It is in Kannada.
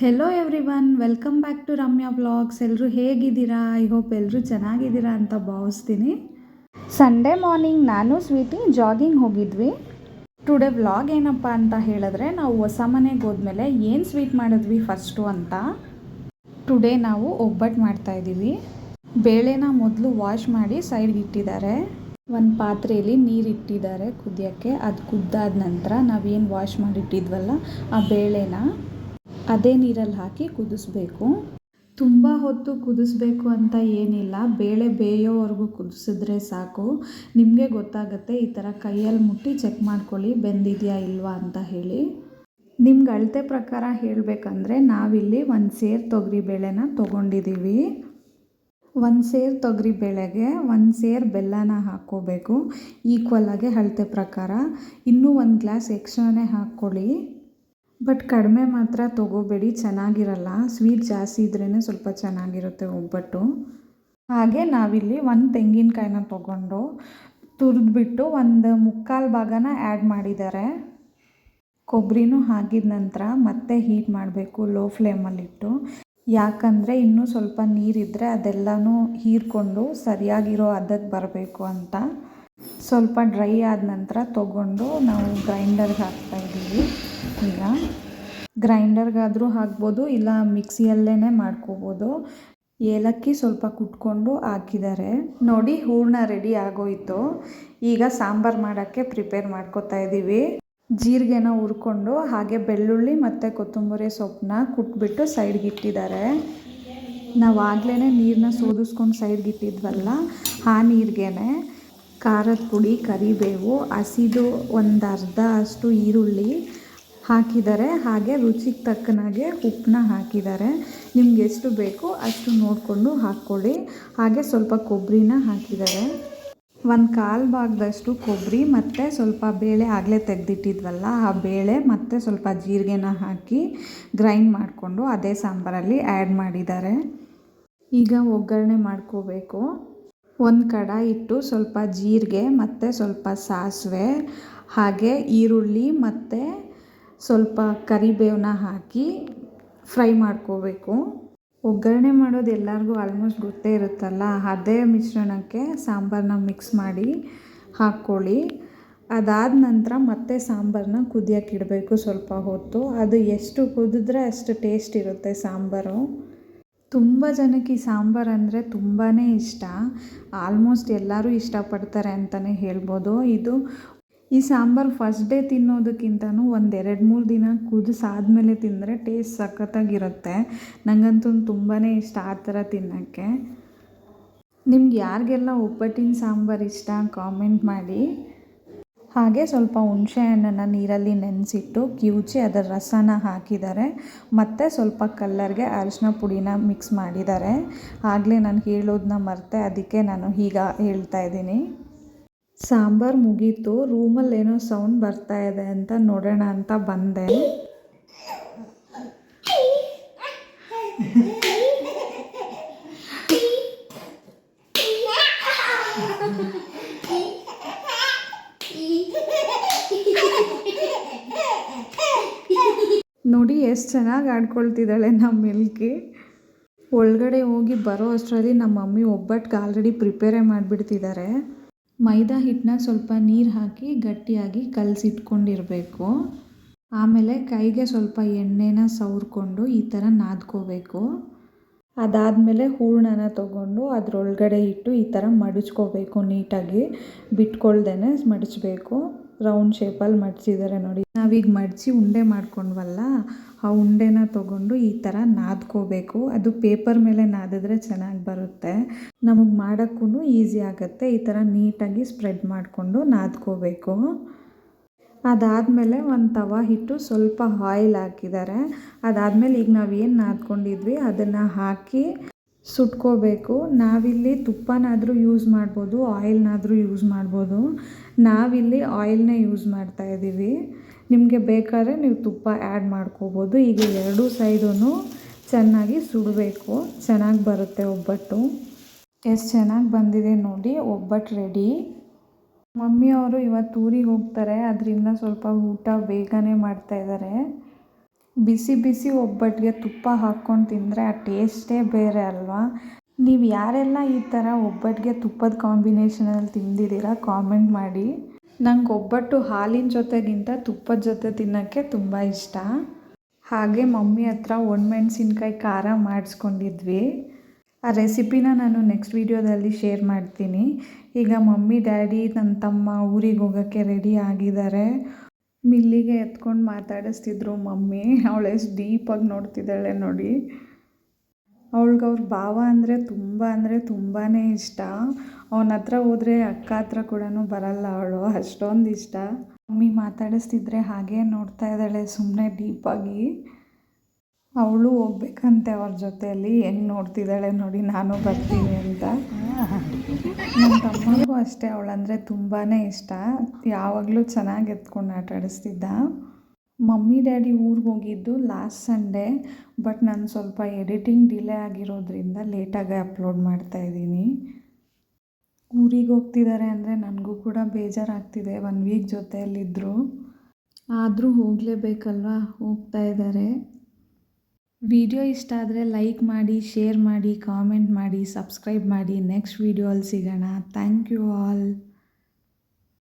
Hello everyone welcome back to Ramya blogs ಎಲ್ಲರೂ ಹೇಗಿದ್ದೀರಾ? ಐ ಹೋಪ್ ಎಲ್ಲರೂ ಚೆನ್ನಾಗಿದ್ದೀರಾ ಅಂತ ಭಾವಿಸ್ತೀನಿ. ಸಂಡೇ ಮಾರ್ನಿಂಗ್ ನಾನು ಸ್ವೀಟಿ ಜಾಗಿಂಗ್ ಹೋಗಿದ್ವಿ. ಟುಡೇ ವ್ಲಾಗ್ ಏನಪ್ಪ ಅಂತ ಹೇಳಿದ್ರೆ, ನಾವು ಹೊಸ ಮನೆಗೆ ಹೋದ್ಮೇಲೆ ಏನು ಸ್ವೀಟ್ ಮಾಡಿದ್ವಿ ಫಸ್ಟು ಅಂತ. ಟುಡೇ ನಾವು ಒಬ್ಬಟ್ಟು ಮಾಡ್ತಾ ಇದ್ದೀವಿ. ಬೇಳೆನ ಮೊದಲು ವಾಶ್ ಮಾಡಿ ಸೈಡ್ಗೆ ಇಟ್ಟಿದ್ದಾರೆ. ಒಂದು ಪಾತ್ರೆಯಲ್ಲಿ ನೀರು ಇಟ್ಟಿದ್ದಾರೆ ಕುದಿಯೋಕ್ಕೆ. ಅದು ಕುದ್ದಾದ ನಂತರ ನಾವೇನು ವಾಶ್ ಮಾಡಿಟ್ಟಿದ್ವಲ್ಲ, ಆ ಬೇಳೆನ. ಅದೇ ನೀರಲ್ಲಿ ಹಾಕಿ ಕುದಿಸ್ಬೇಕು. ತುಂಬ ಹೊತ್ತು ಕುದಿಸ್ಬೇಕು ಅಂತ ಏನಿಲ್ಲ. ಬೇಳೆ ಬೇಯೋವರೆಗೂ ಕುದಿಸಿದ್ರೆ ಸಾಕು. ನಿಮಗೆ ಗೊತ್ತಾಗುತ್ತೆ ಈ ಥರ ಕೈಯಲ್ಲಿ ಮುಟ್ಟಿ ಚೆಕ್ ಮಾಡ್ಕೊಳ್ಳಿ, ಬೆಂದಿದೆಯಾ ಇಲ್ವಾ ಅಂತ ಹೇಳಿ. ನಿಮ್ಗೆ ಅಳತೆ ಪ್ರಕಾರ ಹೇಳಬೇಕಂದ್ರೆ ನಾವಿಲ್ಲಿ ಒಂದು ಸೇರು ತೊಗರಿ ಬೇಳೆನ ತೊಗೊಂಡಿದ್ದೀವಿ ಒಂದು ಸೇರು ತೊಗರಿ ಬೇಳೆಗೆ ಒಂದು ಸೇರು ಬೆಲ್ಲನ ಹಾಕ್ಕೋಬೇಕು. ಈಕ್ವಲಾಗಿ ಅಳತೆ ಪ್ರಕಾರ. ಇನ್ನೂ ಒಂದು ಗ್ಲಾಸ್ ಎಕ್ಸ್ಟ್ರಾನೇ ಹಾಕ್ಕೊಳ್ಳಿ. ಬಟ್ ಕಡಿಮೆ ಮಾತ್ರ ತೊಗೋಬೇಡಿ, ಚೆನ್ನಾಗಿರಲ್ಲ. ಸ್ವೀಟ್ ಜಾಸ್ತಿ ಇದ್ರೇ ಸ್ವಲ್ಪ ಚೆನ್ನಾಗಿರುತ್ತೆ ಒಬ್ಬಟ್ಟು. ಹಾಗೆ ನಾವಿಲ್ಲಿ ಒಂದು ತೆಂಗಿನಕಾಯಿನ ತೊಗೊಂಡು ತುರಿದ್ಬಿಟ್ಟು ಒಂದು ಮುಕ್ಕಾಲು ಭಾಗನ ಆ್ಯಡ್ ಮಾಡಿದ್ದಾರೆ ಕೊಬ್ಬರಿನೂ ಹಾಕಿದ ನಂತರ ಮತ್ತೆ ಹೀಟ್ ಮಾಡಬೇಕು ಲೋ ಫ್ಲೇಮಲ್ಲಿಟ್ಟು ಯಾಕಂದರೆ ಇನ್ನೂ ಸ್ವಲ್ಪ ನೀರಿದ್ದರೆ ಅದೆಲ್ಲನೂ ಹೀರ್ಕೊಂಡು ಸರಿಯಾಗಿರೋ ಅದಕ್ಕೆ ಬರಬೇಕು ಅಂತ. ಸ್ವಲ್ಪ ಡ್ರೈ ಆದ ನಂತರ ತೊಗೊಂಡು ನಾವು ಗ್ರೈಂಡರ್ಗೆ ಹಾಕ್ತಾ ಇದ್ದೀವಿ. ಈಗ ಗ್ರೈಂಡರ್ಗಾದರೂ ಹಾಕ್ಬೋದು, ಇಲ್ಲ ಮಿಕ್ಸಿಯಲ್ಲೇ ಮಾಡ್ಕೋಬೋದು. ಏಲಕ್ಕಿ ಸ್ವಲ್ಪ ಕುಟ್ಕೊಂಡು ಹಾಕಿದ್ದಾರೆ. ನೋಡಿ, ಹೂರ್ಣ ರೆಡಿ ಆಗೋಯಿತು. ಈಗ ಸಾಂಬಾರು ಮಾಡೋಕ್ಕೆ ಪ್ರಿಪೇರ್ ಮಾಡ್ಕೋತಾ ಇದ್ದೀವಿ. ಜೀರಿಗೆನ ಹುರ್ಕೊಂಡು, ಹಾಗೆ ಬೆಳ್ಳುಳ್ಳಿ ಮತ್ತು ಕೊತ್ತಂಬರಿ ಸೊಪ್ಪನ್ನ ಕುಟ್ಬಿಟ್ಟು ಸೈಡ್ಗೆ ಇಟ್ಟಿದ್ದಾರೆ. ನಾವು ಆಗ್ಲೇ ನೀರನ್ನ ಸೋದಿಸ್ಕೊಂಡು ಸೈಡ್ಗೆ ಇಟ್ಟಿದ್ವಲ್ಲ, ಆ ನೀರಿಗೇ ಖಾರದ ಪುಡಿ, ಕರಿಬೇವು, ಹಸಿದು ಒಂದು ಅರ್ಧ ಅಷ್ಟು ಈರುಳ್ಳಿ ಹಾಕಿದ್ದಾರೆ. ಹಾಗೆ ರುಚಿಗೆ ತಕ್ಕನಾಗೆ ಉಪ್ಪನ್ನ ಹಾಕಿದ್ದಾರೆ. ನಿಮ್ಗೆ ಎಷ್ಟು ಬೇಕೋ ಅಷ್ಟು ನೋಡಿಕೊಂಡು ಹಾಕ್ಕೊಳ್ಳಿ. ಹಾಗೆ ಸ್ವಲ್ಪ ಕೊಬ್ಬರಿನ ಹಾಕಿದ್ದಾರೆ. ಒಂದು ಕಾಲು ಭಾಗದಷ್ಟು ಕೊಬ್ಬರಿ ಮತ್ತು ಸ್ವಲ್ಪ ಬೇಳೆ ಆಗಲೇ ತೆಗೆದಿಟ್ಟಿದ್ವಲ್ಲ, ಆ ಬೇಳೆ ಮತ್ತು ಸ್ವಲ್ಪ ಜೀರಿಗೆನ ಹಾಕಿ ಗ್ರೈಂಡ್ ಮಾಡಿಕೊಂಡು ಅದೇ ಸಾಂಬಾರಲ್ಲಿ ಆ್ಯಡ್ ಮಾಡಿದ್ದಾರೆ. ಈಗ ಒಗ್ಗರಣೆ ಮಾಡ್ಕೋಬೇಕು. ಒಂದು ಕಡಾಯಿ ಇಟ್ಟು ಸ್ವಲ್ಪ ಜೀರಿಗೆ ಮತ್ತು ಸ್ವಲ್ಪ ಸಾಸಿವೆ, ಹಾಗೆ ಈರುಳ್ಳಿ ಮತ್ತು ಸ್ವಲ್ಪ ಕರಿಬೇವನ್ನ ಹಾಕಿ ಫ್ರೈ ಮಾಡ್ಕೋಬೇಕು. ಒಗ್ಗರಣೆ ಮಾಡೋದು ಎಲ್ಲರಿಗೂ ಆಲ್ಮೋಸ್ಟ್ ಗೊತ್ತೇ ಇರುತ್ತಲ್ಲ, ಅದೇ ಮಿಶ್ರಣಕ್ಕೆ ಸಾಂಬಾರನ್ನ ಮಿಕ್ಸ್ ಮಾಡಿ ಹಾಕ್ಕೊಳ್ಳಿ. ಅದಾದ ನಂತರ ಮತ್ತೆ ಸಾಂಬಾರನ್ನ ಕುದಿಯೋಕ್ಕಿಡಬೇಕು ಸ್ವಲ್ಪ ಹೊತ್ತು. ಅದು ಎಷ್ಟು ಕುದಿದ್ರೆ ಅಷ್ಟು ಟೇಸ್ಟ್ ಇರುತ್ತೆ ಸಾಂಬಾರು. ತುಂಬ ಜನಕ್ಕೆ ಈ ಸಾಂಬಾರು ಅಂದರೆ ತುಂಬಾ ಇಷ್ಟ. ಆಲ್ಮೋಸ್ಟ್ ಎಲ್ಲರೂ ಇಷ್ಟಪಡ್ತಾರೆ ಅಂತಲೇ ಹೇಳ್ಬೋದು. ಇದು ಈ ಸಾಂಬಾರು ಫಸ್ಟ್ ಡೇ ತಿನ್ನೋದಕ್ಕಿಂತನೂ ಒಂದು ಎರಡು ಮೂರು ದಿನ ಕುದಿಸಾದ್ಮೇಲೆ ತಿಂದರೆ ಟೇಸ್ಟ್ ಸಖತ್ತಾಗಿರುತ್ತೆ. ನನಗಂತೂ ತುಂಬಾ ಇಷ್ಟ ಆ ಥರ ತಿನ್ನೋಕ್ಕೆ. ನಿಮ್ಗೆ ಯಾರಿಗೆಲ್ಲ ಒಬ್ಬಟ್ಟಿನ ಸಾಂಬಾರು ಇಷ್ಟ ಕಾಮೆಂಟ್ ಮಾಡಿ. ಹಾಗೆ ಸ್ವಲ್ಪ ಹುಣಸೆಹಣ್ಣನ್ನು ನೀರಲ್ಲಿ ನೆನೆಸಿಟ್ಟು ಕಿವುಚಿ ಅದರ ರಸನ ಹಾಕಿದ್ದಾರೆ. ಮತ್ತು ಸ್ವಲ್ಪ ಕಲ್ಲರ್ಗೆ ಅರಿಶಿನ ಪುಡಿನ ಮಿಕ್ಸ್ ಮಾಡಿದ್ದಾರೆ. ಆಗಲೇ ನಾನು ಹೇಳೋದನ್ನ ಮರೆತೆ, ಅದಕ್ಕೆ ನಾನು ಈಗ ಹೇಳ್ತಾ ಇದ್ದೀನಿ. ಸಾಂಬಾರು ಮುಗೀತು ರೂಮಲ್ಲಿ ಏನೋ ಸೌಂಡ್ ಬರ್ತಾ ಇದೆ ಅಂತ ನೋಡೋಣ ಅಂತ ಬಂದೆ. ಎಷ್ಟು ಚೆನ್ನಾಗಿ ಆಡ್ಕೊಳ್ತಿದ್ದಾಳೆ ನಮ್ಮ ಮಿಲ್ಕಿ. ಒಳಗಡೆ ಹೋಗಿ ಬರೋ ಅಷ್ಟರಲ್ಲಿ ನಮ್ಮ ಮಮ್ಮಿ ಒಬ್ಬಟ್ಟಿಗೆ ಆಲ್ರೆಡಿ ಪ್ರಿಪೇರೇ ಮಾಡಿಬಿಡ್ತಿದ್ದಾರೆ ಮೈದಾ ಹಿಟ್ಟನ್ನ ಸ್ವಲ್ಪ ನೀರು ಹಾಕಿ ಗಟ್ಟಿಯಾಗಿ ಕಲಸಿಟ್ಕೊಂಡಿರಬೇಕು. ಆಮೇಲೆ ಕೈಗೆ ಸ್ವಲ್ಪ ಎಣ್ಣೆನ ಸವರ್ಕೊಂಡು ಈ ಥರ ನಾದ್ಕೋಬೇಕು. ಅದಾದಮೇಲೆ ಹೂರಣನ ತೊಗೊಂಡು ಅದರೊಳಗಡೆ ಇಟ್ಟು ಈ ಥರ ಮಡಚ್ಕೋಬೇಕು ನೀಟಾಗಿ. ಬಿಟ್ಕೊಳ್ದೇ ಮಡಚಬೇಕು. ರೌಂಡ್ ಶೇಪಲ್ಲಿ ಮಡಚಿದ್ದಾರೆ ನೋಡಿ. ನಾವೀಗ ಮಡಚಿ ಉಂಡೆ ಮಾಡ್ಕೊಂಡ್ವಲ್ಲ, ಆ ಉಂಡೆನ ತೊಗೊಂಡು ಈ ಥರ ನಾದ್ಕೋಬೇಕು. ಅದು ಪೇಪರ್ ಮೇಲೆ ನಾದಿದ್ರೆ ಚೆನ್ನಾಗಿ ಬರುತ್ತೆ. ನಮಗೆ ಮಾಡೋಕ್ಕೂ ಈಸಿ ಆಗುತ್ತೆ. ಈ ಥರ ನೀಟಾಗಿ ಸ್ಪ್ರೆಡ್ ಮಾಡಿಕೊಂಡು ನಾದ್ಕೋಬೇಕು. ಅದಾದಮೇಲೆ ಒಂದು ತವ ಹಿಟ್ಟು ಸ್ವಲ್ಪ ಆಯಿಲ್ ಹಾಕಿದ್ದಾರೆ ಅದಾದಮೇಲೆ ಈಗ ನಾವು ಏನು ನಾದ್ಕೊಂಡಿದ್ವಿ, ಅದನ್ನು ಹಾಕಿ ಸುಟ್ಕೋಬೇಕು. ನಾವಿಲ್ಲಿ ತುಪ್ಪನಾದರೂ ಯೂಸ್ ಮಾಡ್ಬೋದು ಆಯಿಲ್ನಾದರೂ ಯೂಸ್ ಮಾಡ್ಬೋದು. ನಾವಿಲ್ಲಿ ಆಯಿಲ್ನೇ ಯೂಸ್ ಮಾಡ್ತಾ ಇದ್ದೀವಿ. ನಿಮಗೆ ಬೇಕಾದ್ರೆ ನೀವು ತುಪ್ಪ ಆ್ಯಡ್ ಮಾಡ್ಕೋಬೋದು. ಈಗ ಎರಡೂ ಸೈಡೂ ಚೆನ್ನಾಗಿ ಸುಡಬೇಕು. ಚೆನ್ನಾಗಿ ಬರುತ್ತೆ ಒಬ್ಬಟ್ಟು. ಎಷ್ಟು ಚೆನ್ನಾಗಿ ಬಂದಿದೆ ನೋಡಿ, ಒಬ್ಬಟ್ಟು ರೆಡಿ ಮಮ್ಮಿಯವರು ಇವತ್ತು ಊರಿಗೆ ಹೋಗ್ತಾರೆ, ಅದರಿಂದ ಸ್ವಲ್ಪ ಊಟ ಬೇಗನೆ ಮಾಡ್ತಾಯಿದ್ದಾರೆ ಬಿಸಿ ಬಿಸಿ ಒಬ್ಬಟ್ಟಿಗೆ ತುಪ್ಪ ಹಾಕ್ಕೊಂಡು ತಿಂದರೆ ಆ ಟೇಸ್ಟೇ ಬೇರೆ ಅಲ್ವಾ? ನೀವು ಯಾರೆಲ್ಲ ಈ ಥರ ಒಬ್ಬಟ್ಟಿಗೆ ತುಪ್ಪದ ಕಾಂಬಿನೇಷನಲ್ಲಿ ತಿಂದಿದ್ದೀರಾ ಕಾಮೆಂಟ್ ಮಾಡಿ. ನಂಗೆ ಒಬ್ಬಟ್ಟು ಹಾಲಿನ ಜೊತೆಗಿಂತ ತುಪ್ಪದ ಜೊತೆ ತಿನ್ನೋಕ್ಕೆ ತುಂಬ ಇಷ್ಟ. ಹಾಗೆ ಮಮ್ಮಿ ಹತ್ರ ಒಣಮೆಣ್ಸಿನ್ಕಾಯಿ ಖಾರ ಮಾಡಿಸ್ಕೊಂಡಿದ್ವಿ. ಆ ರೆಸಿಪಿನ ನಾನು ನೆಕ್ಸ್ಟ್ ವೀಡಿಯೋದಲ್ಲಿ ಶೇರ್ ಮಾಡ್ತೀನಿ. ಈಗ ಮಮ್ಮಿ, ಡ್ಯಾಡಿ, ನನ್ನ ತಮ್ಮ ಊರಿಗೆ ಹೋಗೋಕ್ಕೆ ರೆಡಿ ಆಗಿದ್ದಾರೆ. ಮಿಲ್ಲಿಗೆ ಎತ್ಕೊಂಡು ಮಾತಾಡಿಸ್ತಿದ್ರು ಮಮ್ಮಿ. ಅವಳು ಎಷ್ಟು ಡೀಪಾಗಿ ನೋಡ್ತಿದ್ದಾಳೆ ನೋಡಿ. ಅವ್ಳಿಗೆ ಅವ್ರ ಭಾವ ಅಂದರೆ ತುಂಬ ಅಂದರೆ ತುಂಬಾ ಇಷ್ಟ. ಅವನ ಹತ್ರ ಹೋದರೆ ಅಕ್ಕ ಹತ್ರ ಕೂಡ ಬರಲ್ಲ ಅವಳು. ಅಷ್ಟೊಂದು ಇಷ್ಟ. ಮಮ್ಮಿ ಮಾತಾಡಿಸ್ತಿದ್ರೆ ಹಾಗೇ ನೋಡ್ತಾ ಇದ್ದಾಳೆ ಸುಮ್ಮನೆ ಡೀಪಾಗಿ ಅವಳು ಹೋಗ್ಬೇಕಂತೆ ಅವ್ರ ಜೊತೆಯಲ್ಲಿ. ಹೆಂಗೆ ನೋಡ್ತಿದ್ದಾಳೆ ನೋಡಿ, ನಾನು ಬರ್ತೀನಿ ಅಂತ. ನಮ್ಮ ತಮ್ಮನಿಗೂ ಅಷ್ಟೇ, ಅವಳಂದರೆ ತುಂಬಾ ಇಷ್ಟ. ಯಾವಾಗಲೂ ಚೆನ್ನಾಗಿ ಎತ್ಕೊಂಡು ಆಟ ಆಡಿಸ್ತಿದ್ದ. ಮಮ್ಮಿ, ಡ್ಯಾಡಿ ಊರಿಗೆ ಹೋಗಿದ್ದು ಲಾಸ್ಟ್ ಸಂಡೇ, ಬಟ್ ನಾನು ಸ್ವಲ್ಪ ಎಡಿಟಿಂಗ್ ಡಿಲೇ ಆಗಿರೋದ್ರಿಂದ ಲೇಟಾಗಿ ಅಪ್ಲೋಡ್ ಮಾಡ್ತಾ ಇದ್ದೀನಿ. ಊರಿಗೆ ಹೋಗ್ತಿದ್ದಾರೆ ಅಂದರೆ ನನಗೂ ಕೂಡ ಬೇಜಾರಾಗ್ತಿದೆ. ಒನ್ ವೀಕ್ ಜೊತೆಯಲ್ಲಿದ್ದರು ಆದರೂ ಹೋಗಲೇಬೇಕಲ್ವಾ? ಹೋಗ್ತಾ ಇದ್ದಾರೆ ವಿಡಿಯೋ ಇಷ್ಟ ಆದರೆ ಲೈಕ್ ಮಾಡಿ, ಶೇರ್ ಮಾಡಿ, ಕಾಮೆಂಟ್ ಮಾಡಿ, ಸಬ್ಸ್ಕ್ರೈಬ್ ಮಾಡಿ. ನೆಕ್ಸ್ಟ್ ವೀಡಿಯೋ ಅಲ್ಲಿ ಸಿಗೋಣ. Thank you all.